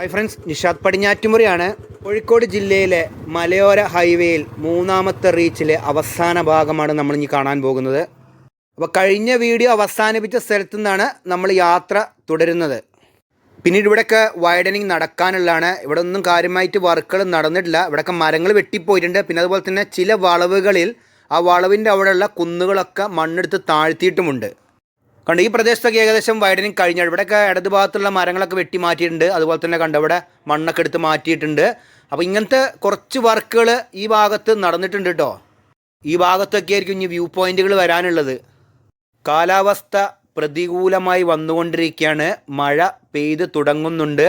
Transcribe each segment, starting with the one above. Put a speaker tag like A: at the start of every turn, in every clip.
A: Hi friends Nishad പടിഞ്ഞാറ്റുമുറിയാണ്. കോഴിക്കോട് ജില്ലയിലെ മലയോര ഹൈവേയിൽ മൂന്നാമത്തെ റീച്ചിലെ അവസാന ഭാഗമാണ് നമ്മൾ ഇനി കാണാൻ പോകുന്നത്. അപ്പോൾ കഴിഞ്ഞ വീഡിയോ അവസാനിപ്പിച്ച സ്ഥലത്തു നിന്നാണ് നമ്മൾ യാത്ര തുടരുന്നത്. പിന്നീട് ഇവിടെയൊക്കെ വൈഡനിങ് നടക്കാനുള്ളതാണ്. ഇവിടെ ഒന്നും കാര്യമായിട്ട് വർക്കുകൾ നടന്നിട്ടില്ല. ഇവിടെയൊക്കെ മരങ്ങൾ വെട്ടിപ്പോയിട്ടുണ്ട്. പിന്നെ അതുപോലെ തന്നെ ചില വളവുകളിൽ ആ വളവിന്റെ അവിടെയുള്ള കുന്നുകളൊക്കെ മണ്ണെടുത്ത് താഴ്ത്തിയിട്ടുമുണ്ട്. കണ്ട് ഈ പ്രദേശത്തൊക്കെ ഏകദേശം വൈഡനിങ് കഴിഞ്ഞ. ഇവിടെയൊക്കെ ഇടത് ഭാഗത്തുള്ള മരങ്ങളൊക്കെ വെട്ടി മാറ്റിയിട്ടുണ്ട് അതുപോലെ തന്നെ കണ്ട് ഇവിടെ മണ്ണൊക്കെ എടുത്ത് മാറ്റിയിട്ടുണ്ട്. അപ്പോൾ ഇങ്ങനത്തെ കുറച്ച് വർക്കുകൾ ഈ ഭാഗത്ത് നടന്നിട്ടുണ്ട് കേട്ടോ. ഈ ഭാഗത്തൊക്കെ ആയിരിക്കും ഇനി വ്യൂ പോയിന്റുകൾ വരാനുള്ളത്. കാലാവസ്ഥ പ്രതികൂലമായി വന്നുകൊണ്ടിരിക്കുകയാണ്. മഴ പെയ്ത് തുടങ്ങുന്നുണ്ട്.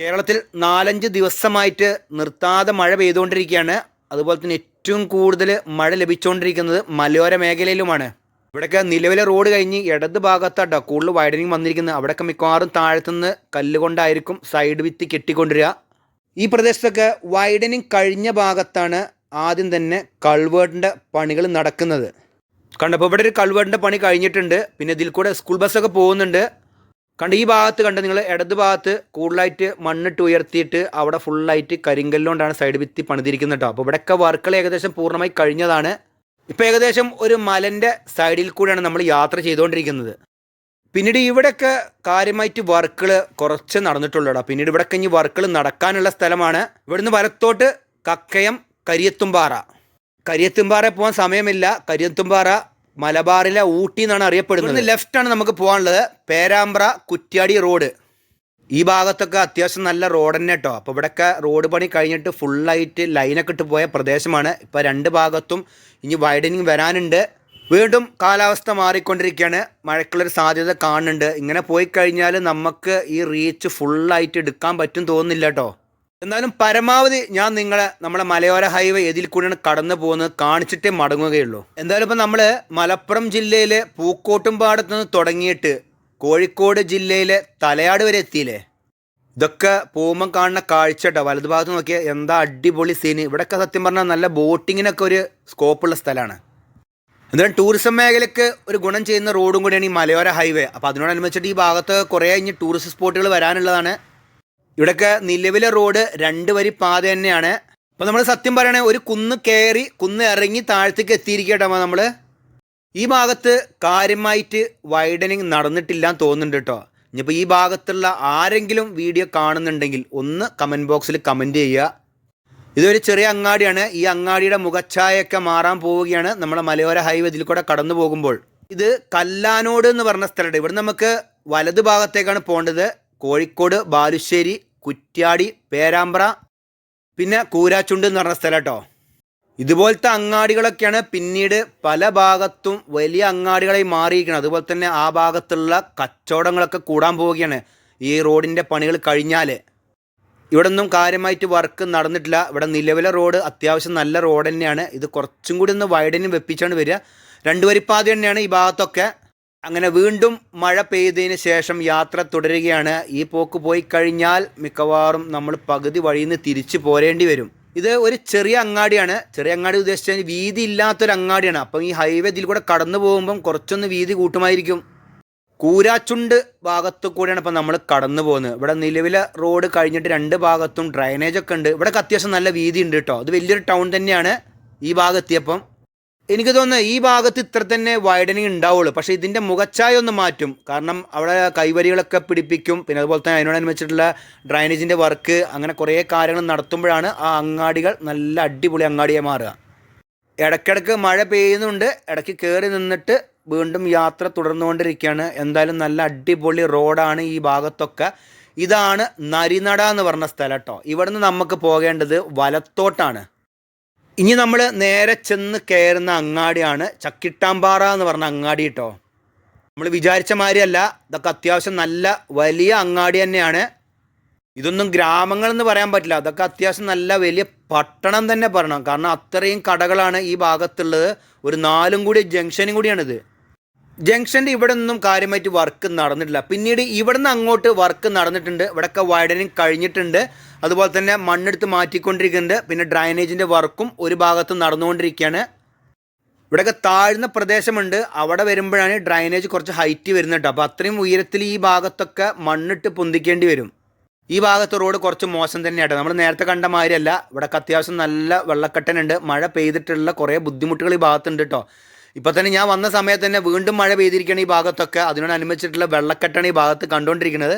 A: കേരളത്തിൽ നാലഞ്ച് ദിവസമായിട്ട് നിർത്താതെ മഴ പെയ്തുകൊണ്ടിരിക്കുകയാണ്. അതുപോലെ തന്നെ ഏറ്റവും കൂടുതൽ മഴ ലഭിച്ചുകൊണ്ടിരിക്കുന്നത് മലയോര മേഖലയിലുമാണ്. ഇവിടെയൊക്കെ നിലവിലെ റോഡ് കഴിഞ്ഞ് ഇടത് ഭാഗത്താട്ടോ കൂടുതൽ വൈഡനിങ് വന്നിരിക്കുന്നത്. അവിടെയൊക്കെ മിക്കവാറും താഴത്തുനിന്ന് കല്ലുകൊണ്ടായിരിക്കും സൈഡ് വിത്തി കെട്ടിക്കൊണ്ടുവരിക ഈ പ്രദേശത്തൊക്കെ വൈഡനിങ് കഴിഞ്ഞ ഭാഗത്താണ് ആദ്യം തന്നെ കൾവേർട്ടിന്റെ പണികൾ നടക്കുന്നത്. കണ്ടപ്പോൾ ഇവിടെ ഒരു കൾവേർട്ടിന്റെ പണി കഴിഞ്ഞിട്ടുണ്ട്. പിന്നെ ഇതിൽ കൂടെ സ്കൂൾ ബസ്സൊക്കെ പോകുന്നുണ്ട്. കണ്ട് ഈ ഭാഗത്ത് കണ്ട് നിങ്ങൾ? ഇടത് ഭാഗത്ത് കൂടുതലായിട്ട് മണ്ണിട്ട് ഉയർത്തിയിട്ട് അവിടെ ഫുള്ളായിട്ട് കരിങ്കല്ലുകൊണ്ടാണ് സൈഡ് വിത്തി പണിതിരിക്കുന്നത് കേട്ടോ അപ്പോൾ ഇവിടെയൊക്കെ വർക്കുകൾ ഏകദേശം പൂർണമായി കഴിഞ്ഞതാണ്. ഇപ്പോൾ ഏകദേശം ഒരു മലന്റെ സൈഡിൽ കൂടെയാണ് നമ്മൾ യാത്ര ചെയ്തുകൊണ്ടിരിക്കുന്നത്. പിന്നീട് ഇവിടെയൊക്കെ കാര്യമായിട്ട് വർക്കുകൾ കുറച്ച് നടന്നിട്ടുള്ളൂ പിന്നീട് ഇവിടെയൊക്കെ ഇനി വർക്കുകൾ നടക്കാനുള്ള സ്ഥലമാണ് ഇവിടുന്ന് വലത്തോട്ട് കക്കയം കരിയത്തുംപാറ കരിയത്തുംപാറ പോകാൻ സമയമില്ല. കരിയത്തുംപാറ മലബാറിലെ ഊട്ടി എന്നാണ് അറിയപ്പെടുന്നത്. ലെഫ്റ്റ് ആണ് നമുക്ക് പോകാനുള്ളത് പേരാമ്പ്ര കുറ്റ്യാടി റോഡ്. ഈ ഭാഗത്തൊക്കെ അത്യാവശ്യം നല്ല റോഡ് തന്നെ കേട്ടോ. അപ്പോൾ ഇവിടെയൊക്കെ റോഡ് പണി കഴിഞ്ഞിട്ട് ഫുള്ളായിട്ട് ലൈനൊക്കെ ഇട്ട് പോയ പ്രദേശമാണ്. ഇപ്പോൾ രണ്ട് ഭാഗത്തും ഇനി വൈഡനിങ് വരാനുണ്ട്. വീണ്ടും കാലാവസ്ഥ മാറിക്കൊണ്ടിരിക്കുകയാണ്. മഴയ്ക്കുള്ളൊരു സാധ്യത കാണുന്നുണ്ട്. ഇങ്ങനെ പോയി കഴിഞ്ഞാൽ നമുക്ക് ഈ റീച്ച് ഫുള്ളായിട്ട് എടുക്കാൻ പറ്റും തോന്നുന്നില്ല കേട്ടോ എന്നാലും പരമാവധി ഞാൻ നിങ്ങളെ നമ്മളെ മലയോര ഹൈവേ ഇതിൽ കൂടിയാണ് കടന്നു പോകുന്നത്. കാണിച്ചിട്ടേ മടങ്ങുകയുള്ളൂ. എന്തായാലും ഇപ്പം നമ്മൾ മലപ്പുറം ജില്ലയിലെ പൂക്കോട്ടും പാടത്ത് നിന്ന് തുടങ്ങിയിട്ട് കോഴിക്കോട് ജില്ലയിലെ തലയാട് വരെ എത്തിയില്ലേ? ഇതൊക്കെ പോകുമ്പം കാണുന്ന കാഴ്ച കേട്ടോ വലതുഭാഗത്ത് നോക്കിയാൽ എന്താ അടിപൊളി സീന് ഇവിടെയൊക്കെ സത്യം പറഞ്ഞാൽ നല്ല ബോട്ടിങ്ങിനൊക്കെ ഒരു സ്കോപ്പുള്ള സ്ഥലമാണ് എന്തായാലും ടൂറിസം മേഖലയ്ക്ക് ഒരു ഗുണം ചെയ്യുന്ന റോഡും കൂടിയാണ് ഈ മലയോര ഹൈവേ അപ്പോൾ അതിനോടനുബന്ധിച്ചിട്ട് ഈ ഭാഗത്ത് കുറേ ഇനി ടൂറിസ്റ്റ് സ്പോട്ടുകൾ വരാനുള്ളതാണ്. ഇവിടെയൊക്കെ നിലവിലെ റോഡ് രണ്ട് വരി പാത തന്നെയാണ്. അപ്പോൾ നമ്മൾ സത്യം പറയണേ ഒരു കുന്ന് കയറി കുന്ന് ഇറങ്ങി താഴത്തേക്ക് എത്തിയിരിക്കട്ടോ നമ്മൾ ഈ ഭാഗത്ത് കാര്യമായിട്ട് വൈഡനിങ് നടന്നിട്ടില്ല എന്ന് തോന്നുന്നുണ്ട് കേട്ടോ ഇനിയിപ്പോൾ ഈ ഭാഗത്തുള്ള ആരെങ്കിലും വീഡിയോ കാണുന്നുണ്ടെങ്കിൽ ഒന്ന് കമന്റ് ബോക്സിൽ കമന്റ് ചെയ്യുക. ഇതൊരു ചെറിയ അങ്ങാടിയാണ്. ഈ അങ്ങാടിയുടെ മുഖച്ഛായയൊക്കെ മാറാൻ പോവുകയാണ്. നമ്മുടെ മലയോര ഹൈവേ ഇതിൽ കൂടെ കടന്നു പോകുമ്പോൾ. ഇത് കല്ലാനോട് എന്ന് പറഞ്ഞ സ്ഥലമുണ്ട്. ഇവിടെ നമുക്ക് വലതു ഭാഗത്തേക്കാണ് പോകേണ്ടത്. കോഴിക്കോട് ബാലുശ്ശേരി കുറ്റ്യാടി പേരാമ്പ്ര പിന്നെ കൂരാച്ചുണ്ട് എന്ന് പറഞ്ഞ സ്ഥലം കേട്ടോ. ഇതുപോലത്തെ അങ്ങാടികളൊക്കെയാണ് പിന്നീട് പല ഭാഗത്തും വലിയ അങ്ങാടികളായി മാറിയിരിക്കുന്നത്. അതുപോലെ തന്നെ ആ ഭാഗത്തുള്ള കച്ചവടങ്ങളൊക്കെ കൂടാൻ പോവുകയാണ് ഈ റോഡിന്റെ പണികൾ കഴിഞ്ഞാൽ. ഇവിടെ ഒന്നും കാര്യമായിട്ട് വർക്ക് നടന്നിട്ടില്ല. ഇവിടെ നിലവിലെ റോഡ് അത്യാവശ്യം നല്ല റോഡ് തന്നെയാണ്. ഇത് കുറച്ചും കൂടി ഒന്ന് വൈഡനും വെപ്പിച്ചാണ് വരിക. രണ്ട് വരിപ്പാത തന്നെയാണ് ഈ ഭാഗത്തൊക്കെ. അങ്ങനെ വീണ്ടും മഴ പെയ്തതിന് ശേഷം യാത്ര തുടരുകയാണ്. ഈ പോക്ക് പോയി കഴിഞ്ഞാൽ മിക്കവാറും നമ്മൾ പകുതി വഴിയിൽ നിന്ന് തിരിച്ചു പോരേണ്ടി വരും. ഇത് ഒരു ചെറിയ അങ്ങാടിയാണ്. ചെറിയ അങ്ങാടി ഉദ്ദേശിച്ചാൽ വീതി ഇല്ലാത്തൊരു അങ്ങാടിയാണ്. അപ്പം ഈ ഹൈവേ ഇതിൽ കൂടെ കടന്നു പോകുമ്പം കുറച്ചൊന്ന് വീതി കൂട്ടുമായിരിക്കും. കൂരാച്ചുണ്ട് ഭാഗത്തു കൂടെയാണ് ഇപ്പം നമ്മൾ കടന്നു പോകുന്നത്. ഇവിടെ നിലവിലെ റോഡ് കഴിഞ്ഞിട്ട് രണ്ട് ഭാഗത്തും ഡ്രൈനേജ് ഒക്കെ ഉണ്ട്. ഇവിടെ അത്യാവശ്യം നല്ല വീതി ഉണ്ട് കേട്ടോ. അത് വലിയൊരു ടൗൺ തന്നെയാണ് ഈ ഭാഗത്തെത്തിയപ്പം എനിക്ക് തോന്നുന്നത് ഈ ഭാഗത്ത് ഇത്ര തന്നെ വൈഡനിങ് ഉണ്ടാവുള്ളൂ. പക്ഷേ ഇതിന്റെ മുഖച്ചായ ഒന്ന് മാറ്റും. കാരണം അവിടെ കൈവരികളൊക്കെ പിടിപ്പിക്കും. പിന്നെ അതുപോലെ തന്നെ അതിനോടനുബന്ധിച്ചിട്ടുള്ള ഡ്രൈനേജിന്റെ വർക്ക് അങ്ങനെ കുറേ കാര്യങ്ങൾ നടത്തുമ്പോഴാണ് ആ അങ്ങാടികൾ നല്ല അടിപൊളി അങ്ങാടിയായി മാറുക. ഇടയ്ക്കിടയ്ക്ക് മഴ പെയ്യുന്നുണ്ട്. ഇടയ്ക്ക് കയറി നിന്നിട്ട് വീണ്ടും യാത്ര തുടർന്നുകൊണ്ടിരിക്കുകയാണ്. എന്തായാലും നല്ല അടിപൊളി റോഡാണ് ഈ ഭാഗത്തൊക്കെ. ഇതാണ് നരിനട എന്ന് പറഞ്ഞ സ്ഥലം കേട്ടോ. ഇവിടുന്ന് നമുക്ക് പോകേണ്ടത് വലത്തോട്ടാണ്. ഇനി നമ്മൾ നേരെ ചെന്ന് കയറുന്ന അങ്ങാടിയാണ് ചക്കിട്ടാമ്പാറ എന്ന് പറഞ്ഞ അങ്ങാടി കേട്ടോ നമ്മൾ വിചാരിച്ച മാതിരിയല്ല. ഇതൊക്കെ അത്യാവശ്യം നല്ല വലിയ അങ്ങാടി തന്നെയാണ്. ഇതൊന്നും ഗ്രാമങ്ങൾ എന്ന് പറയാൻ പറ്റില്ല. അതൊക്കെ അത്യാവശ്യം നല്ല വലിയ പട്ടണം തന്നെ പറയണം. കാരണം അത്രയും കടകളാണ് ഈ ഭാഗത്തുള്ളത്. ഒരു നാലും കൂടി ജംഗ്ഷനും കൂടിയാണിത്. ജംഗ്ഷന്റെ ഇവിടെ നിന്നും കാര്യമായിട്ട് വർക്ക് നടന്നിട്ടില്ല. പിന്നീട് ഇവിടെ നിന്ന് അങ്ങോട്ട് വർക്ക് നടന്നിട്ടുണ്ട്. ഇവിടെയൊക്കെ വൈഡനിങ് കഴിഞ്ഞിട്ടുണ്ട്. അതുപോലെ തന്നെ മണ്ണെടുത്ത് മാറ്റിക്കൊണ്ടിരിക്കുന്നുണ്ട്. പിന്നെ ഡ്രൈനേജിന്റെ വർക്കും ഒരു ഭാഗത്ത് നടന്നുകൊണ്ടിരിക്കുകയാണ്. ഇവിടെയൊക്കെ താഴ്ന്ന പ്രദേശമുണ്ട്. അവിടെ വരുമ്പോഴാണ് ഡ്രൈനേജ് കുറച്ച് ഹൈറ്റ് വരുന്നത് കേട്ടോ അപ്പോൾ അത്രയും ഉയരത്തിൽ ഈ ഭാഗത്തൊക്കെ മണ്ണിട്ട് പൊന്തിക്കേണ്ടി വരും. ഈ ഭാഗത്ത് റോഡ് കുറച്ച് മോശം തന്നെയാണ്. നമ്മൾ നേരത്തെ കണ്ട മാതിരിയല്ല. ഇവിടെയൊക്കെ അത്യാവശ്യം നല്ല വെള്ളക്കെട്ടനുണ്ട്. മഴ പെയ്തിട്ടുള്ള കുറേ ബുദ്ധിമുട്ടുകൾ ഈ ഭാഗത്തുണ്ട് കേട്ടോ. ഇപ്പോൾ തന്നെ ഞാൻ വന്ന സമയത്ത് തന്നെ വീണ്ടും മഴ പെയ്തിരിക്കുകയാണ് ഈ ഭാഗത്തൊക്കെ. അതിനോട് അനുബന്ധിച്ചിട്ടുള്ള വെള്ളക്കെട്ടാണ് ഈ ഭാഗത്ത് കണ്ടുകൊണ്ടിരിക്കുന്നത്.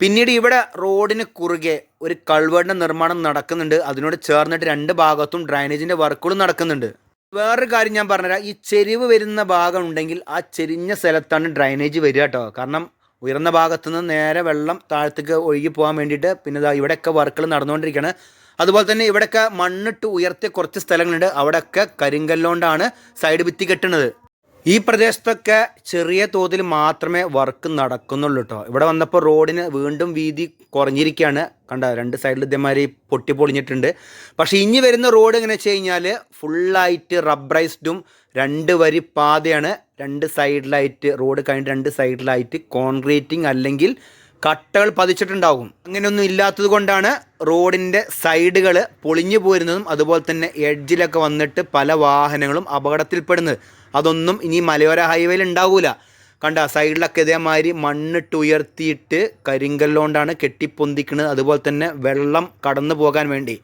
A: പിന്നീട് ഇവിടെ റോഡിന് കുറുകെ ഒരു കൾവേർഡിന്റെ നിർമ്മാണം നടക്കുന്നുണ്ട്. അതിനോട് ചേർന്നിട്ട് രണ്ട് ഭാഗത്തും ഡ്രൈനേജിന്റെ വർക്കുകളും നടക്കുന്നുണ്ട്. വേറൊരു കാര്യം ഞാൻ പറഞ്ഞുതരാം. ഈ ചെരിവ് വരുന്ന ഭാഗം ഉണ്ടെങ്കിൽ ആ ചെരിഞ്ഞ സ്ഥലത്താണ് ഡ്രൈനേജ് വരിക കേട്ടോ. കാരണം ഉയർന്ന ഭാഗത്തു നിന്ന് നേരെ വെള്ളം താഴത്തേക്ക് ഒഴുകി പോകാൻ വേണ്ടിയിട്ട് പിന്നെ ഇവിടെയൊക്കെ വർക്കുകൾ നടന്നുകൊണ്ടിരിക്കുകയാണ്. അതുപോലെ തന്നെ ഇവിടെയൊക്കെ മണ്ണിട്ട് ഉയർത്തിയ കുറച്ച് സ്ഥലങ്ങളുണ്ട്. അവിടെയൊക്കെ കരിങ്കല്ലോണ്ടാണ് സൈഡ് ഭിത്തി കെട്ടുന്നത്. ഈ പ്രദേശത്തൊക്കെ ചെറിയ തോതിൽ മാത്രമേ വർക്ക് നടക്കുന്നുള്ളൂ കേട്ടോ ഇവിടെ വന്നപ്പോൾ റോഡിന് വീണ്ടും വീതി കുറഞ്ഞിരിക്കുകയാണ്. കണ്ട രണ്ട് സൈഡിൽ ഇതേമാതിരി പൊട്ടി പൊളിഞ്ഞിട്ടുണ്ട്. പക്ഷേ ഇനി വരുന്ന റോഡ് എങ്ങനെ വെച്ച് കഴിഞ്ഞാൽ ഫുള്ളായിട്ട് റബ്ബറൈസ്ഡും രണ്ട് വരി പാതയാണ്. രണ്ട് സൈഡിലായിട്ട് റോഡ് കഴിഞ്ഞ് രണ്ട് സൈഡിലായിട്ട് കോൺക്രീറ്റിംഗ് അല്ലെങ്കിൽ കട്ടകൾ പതിച്ചിട്ടുണ്ടാകും. അങ്ങനെയൊന്നും ഇല്ലാത്തത് കൊണ്ടാണ് റോഡിന്റെ സൈഡുകൾ പൊളിഞ്ഞു പോരുന്നതും അതുപോലെ തന്നെ എഡ്ജിലൊക്കെ വന്നിട്ട് പല വാഹനങ്ങളും അപകടത്തിൽപ്പെടുന്നത്. അതൊന്നും ഇനി മലയോര ഹൈവേയിൽ ഉണ്ടാവില്ല കണ്ട സൈഡിലൊക്കെ ഇതേമാതിരി മണ്ണിട്ട് ഉയർത്തിയിട്ട് കരിങ്കല്ലോണ്ടാണ് കെട്ടിപ്പൊന്തിക്കുന്നത് അതുപോലെ തന്നെ വെള്ളം കടന്നു പോകാൻ വേണ്ടി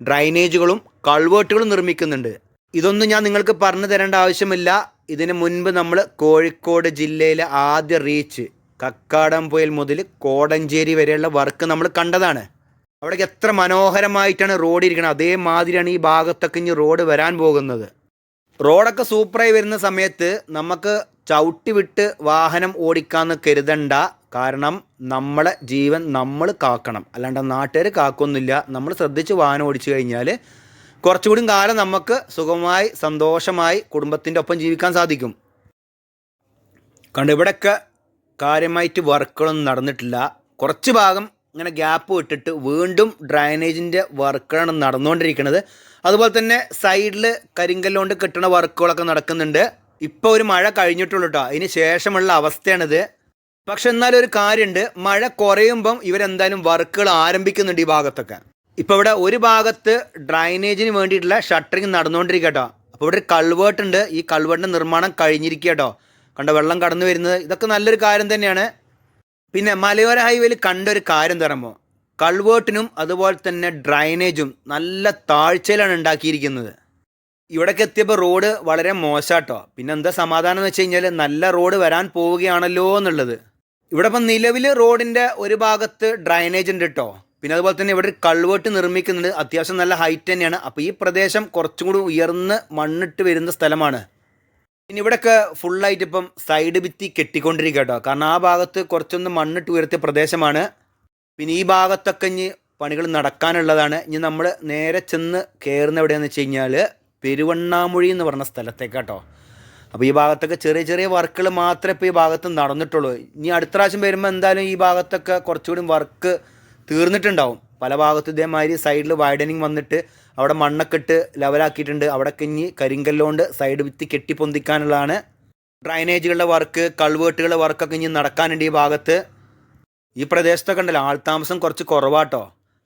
A: ഡ്രൈനേജുകളും കൾവേർട്ടുകളും നിർമ്മിക്കുന്നുണ്ട്. ഇതൊന്നും ഞാൻ നിങ്ങൾക്ക് പറഞ്ഞു തരേണ്ട ആവശ്യമില്ല. ഇതിന് മുൻപ് നമ്മൾ കോഴിക്കോട് ജില്ലയിലെ ആദ്യ റീച്ച് കക്കാടംപൊയിൽ മുതൽ കോടഞ്ചേരി വരെയുള്ള വർക്ക് നമ്മൾ കണ്ടതാണ്. അവിടേക്ക് എത്ര മനോഹരമായിട്ടാണ് റോഡ് ഇരിക്കുന്നത് അതേമാതിരിയാണ് ഈ ഭാഗത്തൊക്കെ ഇനി റോഡ് വരാൻ പോകുന്നത്. റോഡൊക്കെ സൂപ്പറായി വരുന്ന സമയത്ത് നമുക്ക് ചവിട്ടി വിട്ട് വാഹനം ഓടിക്കാമെന്ന് കരുതണ്ട. കാരണം നമ്മളെ ജീവൻ നമ്മൾ കാക്കണം. അല്ലാണ്ട് നാട്ടുകാർ കാക്കൊന്നുമില്ല. നമ്മൾ ശ്രദ്ധിച്ച് വാഹനം ഓടിച്ചു കഴിഞ്ഞാൽ കുറച്ചുകൂടി കാലം നമുക്ക് സുഖമായി സന്തോഷമായി കുടുംബത്തിന്റെ ഒപ്പം ജീവിക്കാൻ സാധിക്കും. കണ്ട് ഇവിടെയൊക്കെ കാര്യമായിട്ട് വർക്കുകളൊന്നും നടന്നിട്ടില്ല. കുറച്ച് ഭാഗം ഇങ്ങനെ ഗ്യാപ്പ് ഇട്ടിട്ട് വീണ്ടും ഡ്രൈനേജിന്റെ വർക്കുകളാണ് നടന്നുകൊണ്ടിരിക്കുന്നത്. അതുപോലെ തന്നെ സൈഡിൽ കരിങ്കല്ലുകൊണ്ട് കെട്ടണ വർക്കുകളൊക്കെ നടക്കുന്നുണ്ട്. ഇപ്പോൾ ഒരു മഴ കഴിഞ്ഞിട്ടുള്ളൂ കേട്ടോ അതിന് ശേഷമുള്ള അവസ്ഥയാണിത്. പക്ഷെ എന്നാലും ഒരു കാര്യമുണ്ട് മഴ കുറയുമ്പം ഇവരെന്തായാലും വർക്കുകൾ ആരംഭിക്കുന്നുണ്ട് ഈ ഭാഗത്തൊക്കെ. ഇപ്പോൾ ഇവിടെ ഒരു ഭാഗത്ത് ഡ്രൈനേജിന് വേണ്ടിയിട്ടുള്ള ഷട്ടറിങ് നടന്നുകൊണ്ടിരിക്കട്ടോ അപ്പോൾ ഇവിടെ ഒരു കൾവേർട്ട് ഉണ്ട്. ഈ കൾവേർട്ടിന്റെ നിർമ്മാണം കഴിഞ്ഞിരിക്കുക കേട്ടോ കണ്ട വെള്ളം കടന്നു വരുന്നത്. ഇതൊക്കെ നല്ലൊരു കാര്യം തന്നെയാണ്. പിന്നെ മലയോര ഹൈവേയിൽ കണ്ട ഒരു കാര്യം തരുമ്പോൾ കൾവേർട്ടിനും അതുപോലെ തന്നെ ഡ്രൈനേജും നല്ല താഴ്ചയിലാണ് ഉണ്ടാക്കിയിരിക്കുന്നത്. ഇവിടേക്ക് എത്തിയപ്പോൾ റോഡ് വളരെ മോശാട്ടോ. പിന്നെ എന്താ സമാധാനം എന്ന് വെച്ച് കഴിഞ്ഞാൽ നല്ല റോഡ് വരാൻ പോവുകയാണല്ലോ എന്നുള്ളത്. ഇവിടെ ഇപ്പം നിലവിൽ റോഡിന്റെ ഒരു ഭാഗത്ത് ഡ്രൈനേജ് ഉണ്ട് കേട്ടോ പിന്നെ അതുപോലെ തന്നെ ഇവിടെ ഒരു കൾവേർട്ട് നിർമ്മിക്കുന്നുണ്ട്. അത്യാവശ്യം നല്ല ഹൈറ്റ് തന്നെയാണ്. അപ്പോൾ ഈ പ്രദേശം കുറച്ചും കൂടി ഉയർന്ന് മണ്ണിട്ട് വരുന്ന സ്ഥലമാണ്. പിന്നെ ഇവിടെയൊക്കെ ഫുള്ളായിട്ട് ഇപ്പം സൈഡ് ഭിത്തി കെട്ടിക്കൊണ്ടിരിക്കുക കേട്ടോ കാരണം ആ ഭാഗത്ത് കുറച്ചൊന്ന് മണ്ണിട്ട് ഉയർത്തിയ പ്രദേശമാണ്. പിന്നെ ഈ ഭാഗത്തൊക്കെ ഇനി പണികൾ നടക്കാനുള്ളതാണ്. ഇനി നമ്മൾ നേരെ ചെന്ന് കയറുന്ന എവിടെയാണെന്ന് വെച്ച് കഴിഞ്ഞാൽ പെരുവണ്ണാമൊഴി എന്ന് പറഞ്ഞ സ്ഥലത്തേക്ക് കേട്ടോ അപ്പോൾ ഈ ഭാഗത്തൊക്കെ ചെറിയ ചെറിയ വർക്കുകൾ മാത്രമേ ഇപ്പോൾ ഈ ഭാഗത്ത് നടന്നിട്ടുള്ളൂ. ഇനി അടുത്ത പ്രാവശ്യം വരുമ്പോൾ എന്തായാലും ഈ ഭാഗത്തൊക്കെ കുറച്ചുകൂടി വർക്ക് തീർന്നിട്ടുണ്ടാവും. പല ഭാഗത്തും ഇതേമാതിരി സൈഡിൽ വൈഡനിങ് വന്നിട്ട് അവിടെ മണ്ണൊക്കെ ഇട്ട് ലെവലാക്കിയിട്ടുണ്ട് അവിടെ കഞ്ഞി കരിങ്കല്ലുകൊണ്ട് സൈഡ് വിത്തി കെട്ടിപ്പൊന്തിക്കാനുള്ളതാണ്. ഡ്രൈനേജുകളുടെ വർക്ക് കൾവേട്ടുകളുടെ വർക്കൊക്കെ ഇനി നടക്കാനുണ്ട് ഈ ഭാഗത്ത്. ഈ പ്രദേശത്തൊക്കെ ഉണ്ടല്ലോ ആൾതാമസം കുറച്ച് കുറവാട്ടോ.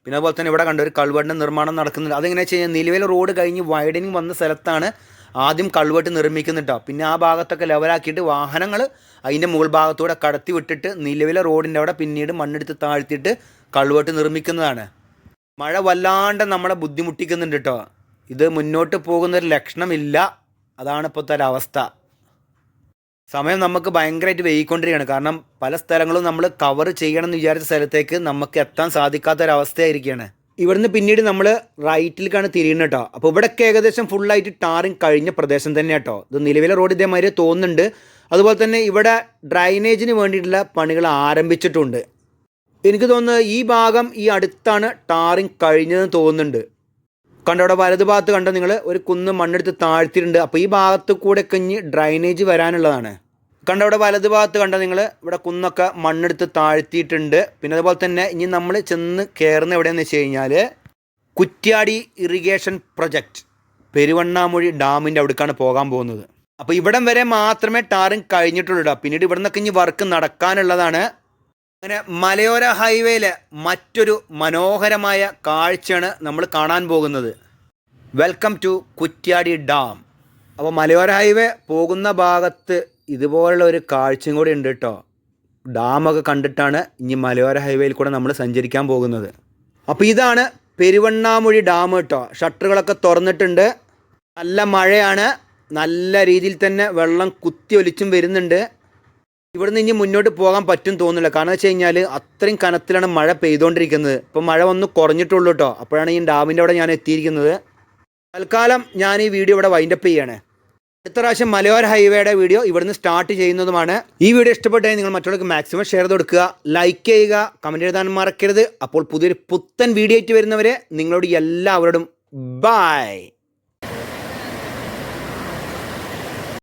A: പിന്നെ അതുപോലെ തന്നെ ഇവിടെ കണ്ട ഒരു കൾവേട്ടിന്റെ നിർമ്മാണം നടക്കുന്നുണ്ട്. അതെങ്ങനെ വെച്ച് കഴിഞ്ഞാൽ നിലവിൽ റോഡ് കഴിഞ്ഞ് വൈഡനിങ് വന്ന സ്ഥലത്താണ് ആദ്യം കൾവേട്ട് നിർമ്മിക്കുന്നുണ്ടോ പിന്നെ ആ ഭാഗത്തൊക്കെ ലെവലാക്കിയിട്ട് വാഹനങ്ങൾ അതിന്റെ മുകൾ ഭാഗത്തൂടെ കടത്തി വിട്ടിട്ട് നിലവിലെ റോഡിന്റെ അവിടെ പിന്നീട് മണ്ണെടുത്ത് താഴ്ത്തിയിട്ട് കൾവേട്ട് നിർമ്മിക്കുന്നതാണ്. മഴ വല്ലാണ്ട് നമ്മളെ ബുദ്ധിമുട്ടിക്കുന്നുണ്ട് കേട്ടോ ഇത് മുന്നോട്ട് പോകുന്നൊരു ലക്ഷണമില്ല. അതാണ് ഇപ്പോഴത്തെ ഒരവസ്ഥ സമയം നമുക്ക് ഭയങ്കരമായിട്ട് വൈകിക്കൊണ്ടിരിക്കുകയാണ്. കാരണം പല സ്ഥലങ്ങളും നമ്മൾ കവർ ചെയ്യണം എന്ന് വിചാരിച്ച സ്ഥലത്തേക്ക് നമുക്ക് എത്താൻ സാധിക്കാത്ത ഒരവസ്ഥയായിരിക്കുകയാണ് ഇവിടുന്ന് പിന്നീട് നമ്മൾ റൈറ്റിലേക്കാണ് തിരിയുന്നത് കേട്ടോ അപ്പോൾ ഇവിടെയൊക്കെ ഏകദേശം ഫുള്ളായിട്ട് ടാറിങ് കഴിഞ്ഞ പ്രദേശം തന്നെ കേട്ടോ ഇത് നിലവിലെ റോഡ് ഇതേമാതിരി തോന്നുന്നുണ്ട്. അതുപോലെ തന്നെ ഇവിടെ ഡ്രൈനേജിന് വേണ്ടിയിട്ടുള്ള പണികൾ ആരംഭിച്ചിട്ടുണ്ട്. എനിക്ക് തോന്നുന്നത് ഈ ഭാഗം ഈ അടുത്താണ് ടാറിങ് കഴിഞ്ഞതെന്ന് തോന്നുന്നുണ്ട്. കണ്ടോ അവിടെ വലത് ഭാഗത്ത് കണ്ടോ നിങ്ങൾ? ഒരു കുന്ന് മണ്ണെടുത്ത് താഴ്ത്തിയിട്ടുണ്ട്. അപ്പോൾ ഈ ഭാഗത്ത് കൂടെ കഞ്ഞ് ഡ്രൈനേജ് വരാനുള്ളതാണ്. കണ്ടോ അവിടെ വലത് ഭാഗത്ത് കണ്ട നിങ്ങൾ? ഇവിടെ കുന്നൊക്കെ മണ്ണെടുത്ത് താഴ്ത്തിയിട്ടുണ്ട്. പിന്നെ അതുപോലെ തന്നെ ഇനി നമ്മൾ ചെന്ന് കയറുന്ന എവിടെയെന്ന് വെച്ച് കഴിഞ്ഞാൽ കുറ്റ്യാടി ഇറിഗേഷൻ പ്രൊജക്റ്റ് പെരുവണ്ണാമൊഴി ഡാമിന്റെ അവിടേക്കാണ് പോകാൻ പോകുന്നത്. അപ്പോൾ ഇവിടം വരെ മാത്രമേ ടാറിങ് കഴിഞ്ഞിട്ടുള്ളൂ. പിന്നീട് ഇവിടെ നിന്നൊക്കെ ഇനി വർക്ക് നടക്കാനുള്ളതാണ്. അങ്ങനെ മലയോര ഹൈവേയിലെ മറ്റൊരു മനോഹരമായ കാഴ്ചയാണ് നമ്മൾ കാണാൻ പോകുന്നത്. വെൽക്കം ടു കുറ്റ്യാടി ഡാം അപ്പോൾ മലയോര ഹൈവേ പോകുന്ന ഭാഗത്ത് ഇതുപോലുള്ള ഒരു കാഴ്ചയും കൂടി ഉണ്ട് കേട്ടോ. ഡാമൊക്കെ കണ്ടിട്ടാണ് ഇനി മലയോര ഹൈവേയിൽ കൂടെ നമ്മൾ സഞ്ചരിക്കാൻ പോകുന്നത്. അപ്പോൾ ഇതാണ് പെരുവണ്ണാമൊഴി ഡാം കേട്ടോ. ഷട്ടറുകളൊക്കെ തുറന്നിട്ടുണ്ട്. നല്ല മഴയാണ്. നല്ല രീതിയിൽ തന്നെ വെള്ളം കുത്തി ഒലിച്ചും വരുന്നുണ്ട്. ഇവിടുന്ന് ഇനി മുന്നോട്ട് പോകാൻ പറ്റും തോന്നുന്നില്ല. കാരണം വെച്ച് കഴിഞ്ഞാൽ അത്രയും കനത്തിലാണ് മഴ പെയ്തുകൊണ്ടിരിക്കുന്നത്. ഇപ്പം മഴ ഒന്ന് കുറഞ്ഞിട്ടുള്ളൂ കേട്ടോ അപ്പോഴാണ് ഈ ഡാമിന്റെ അവിടെ ഞാൻ എത്തിയിരിക്കുന്നത്. തൽക്കാലം ഞാൻ ഈ വീഡിയോ ഇവിടെ വൈൻഡപ്പ് ചെയ്യാണ്. അടുത്ത പ്രാവശ്യം മലയോര ഹൈവേയുടെ വീഡിയോ ഇവിടുന്ന് സ്റ്റാർട്ട് ചെയ്യുന്നതുമാണ്. ഈ വീഡിയോ ഇഷ്ടപ്പെട്ടാൽ നിങ്ങൾ മറ്റുള്ളവർക്ക് മാക്സിമം ഷെയർ ചെയ്ത് കൊടുക്കുക ലൈക്ക് ചെയ്യുക. കമന്റ് എഴുതാൻ മറക്കരുത്. അപ്പോൾ പുതിയൊരു പുത്തൻ വീഡിയോ ആയിട്ട് വരുന്നവരെ നിങ്ങളോട് എല്ലാവരോടും ബായ്